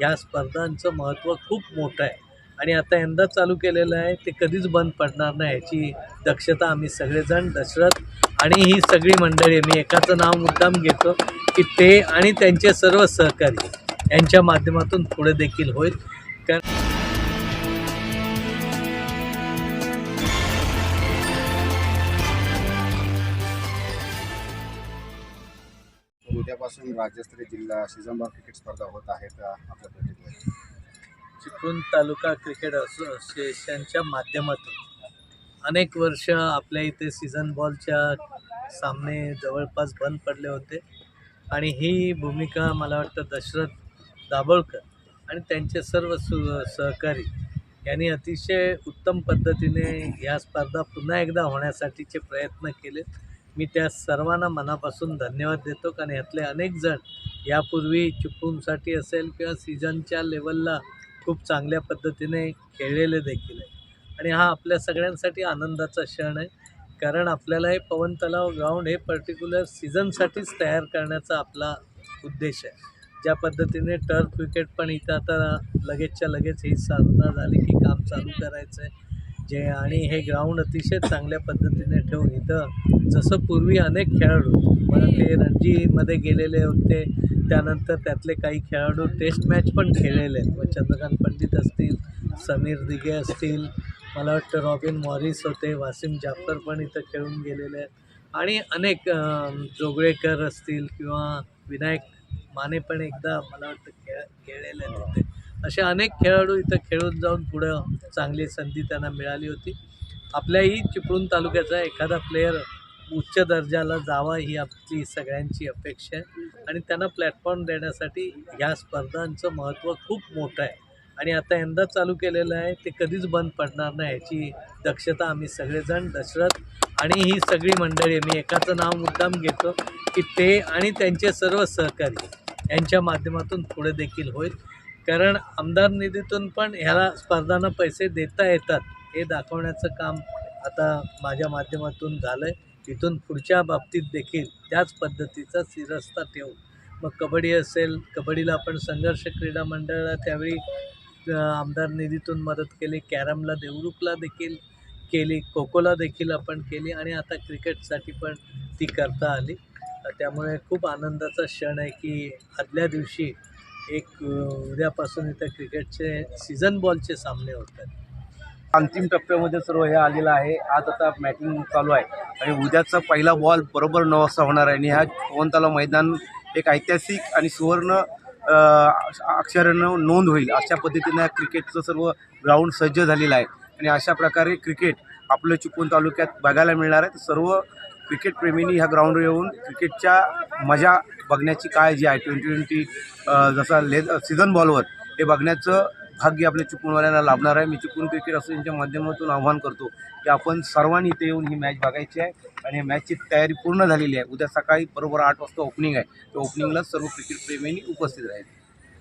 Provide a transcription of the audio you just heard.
ह्या स्पर्धांचं महत्त्व खूप मोठं आहे. आणि आता यंदा चालू केलेलं आहे ते कधीच बंद पडणार नाही याची दक्षता आम्ही सगळेजण दशरथ आणि ही सगळी मंडळी मी एकाचं नाव मुद्दाम घेतो की ते आणि त्यांचे सर्व सहकारी यांच्या माध्यमातून पुढे देखील होईल. कारण उद्यापासून राज्यस्तरीय जिल्हा सिजनबाग क्रिकेट स्पर्धा होत आहेत आपल्या भेटीमध्ये चिपळूण तालुका क्रिकेट असोसिएशनच्या माध्यमातून अनेक वर्ष आपल्या इथे सीझन बॉलच्या सामने जवळपास बंद पडले होते. आणि ही भूमिका मला वाटतं दशरथ दाभोळकर आणि त्यांचे सर्व सु सहकारी यांनी अतिशय उत्तम पद्धतीने या स्पर्धा पुन्हा एकदा होण्यासाठीचे प्रयत्न केले मी त्या सर्वांना मनापासून धन्यवाद देतो कारण यातले अनेक जण यापूर्वी चिपळूणसाठी असेल किंवा सीझनच्या लेवलला खूप चांगल्या पद्धतीने खेळलेले देखील आहे आणि हा आपल्या सगळ्यांसाठी आनंदाचा क्षण आहे कारण आपल्याला हे पवन तलाव ग्राउंड हे पर्टिक्युलर सीझनसाठीच तयार करण्याचा आपला उद्देश आहे. ज्या पद्धतीने टर्फ विकेट पण इथं आता लगेचच्या लगेच ही साधना झाली की काम चालू करायचं आहे जे आणि हे ग्राउंड अतिशय चांगल्या पद्धतीने ठेवून इथं जसं पूर्वी अनेक खेळाडू मला ते रणजीमध्ये गेलेले होते त्यानंतर त्यातले काही खेळाडू टेस्ट मॅच पण खेळलेले आहेत. मग चंद्रकांत पंडित असतील समीर दिघे असतील मला वाटतं रॉबिन मॉरिस होते वासिम जाफर पण इथं खेळून गेलेले आहेत. आणि अनेक जोगळेकर असतील किंवा विनायक माने पण एकदा मला वाटतं खेळ खेळलेले आहेत तिथे. असे अनेक खेळाडू इथं खेळून जाऊन पुढं चांगली संधी त्यांना मिळाली होती. आपल्याही चिपळूण तालुक्याचा एखादा प्लेयर उच्च दर्जाला जावा ही आपली सगळ्यांची अपेक्षा आहे. आणि त्यांना प्लॅटफॉर्म देण्यासाठी ह्या स्पर्धांचं महत्त्व खूप मोठं आहे. आणि आता यंदा चालू केलेलं आहे ते कधीच बंद पडणार नाही याची दक्षता आम्ही सगळेजण दशरथ आणि ही सगळी मंडळी मी एकाचं नाव मुद्दाम घेतो की ते आणि त्यांचे सर्व सहकारी यांच्या माध्यमातून पुढे देखील होईल. कारण आमदार निधीतून पण ह्याला स्पर्धांना पैसे देता येतात. हे दाखवण्याचं काम आता माझ्या माध्यमातून झालं आहे इथून पुढच्या बाबतीत देखील त्याच पद्धतीचा सिरस्ता ठेवू. मग कबड्डी असेल कबड्डीला आपण संघर्ष क्रीडा मंडळाला त्यावेळी आमदार निधीतून मदत केली. कॅरमला देवरुखला देखील केली. खो खोला देखील आपण केली आणि आता क्रिकेटसाठी पण ती करता आली. त्यामुळे खूप आनंदाचा क्षण आहे की आदल्या दिवशी एक उद्यापासून इथं क्रिकेटचे सीझन बॉलचे सामने होतात अंतिम टप्प्यामध्ये सर्व हे आलेलं आहे. आज आता मॅचिंग चालू आहे. आणि उद्याचा पहिला बॉल बरोबर नऊ वाजता होणार आहे. आणि ह्या कोणताला मैदान एक ऐतिहासिक आणि सुवर्ण अक्षरानं नोंद होईल. अशा पद्धतीनं क्रिकेटचं सर्व ग्राउंड सज्ज झालेलं आहे. आणि अशा प्रकारे क्रिकेट आपलं चिपळूण तालुक्यात बघायला मिळणार आहे. सर्व क्रिकेट प्रेमींनी ह्या ग्राउंडवर येऊन क्रिकेटच्या मजा बघण्याची काय जी आहे ट्वेंटी ट्वेंटी जसा ले सीझन बॉलवर हे बघण्याचं भाग्य आपल्या चिपळूणवाल्यांना लाभणार आहे. मी चिपळूण क्रिकेट असोसिएशनच्या माध्यमातून आव्हान करतो की आपण सर्वांनी इथे येऊन ही मॅच बघायची आहे आणि या मॅचची तयारी पूर्ण झालेली आहे. उद्या सकाळी बरोबर आठ वाजता ओपनिंग आहे. त्या ओपनिंगला सर्व क्रिकेट प्रेमींनी उपस्थित राहील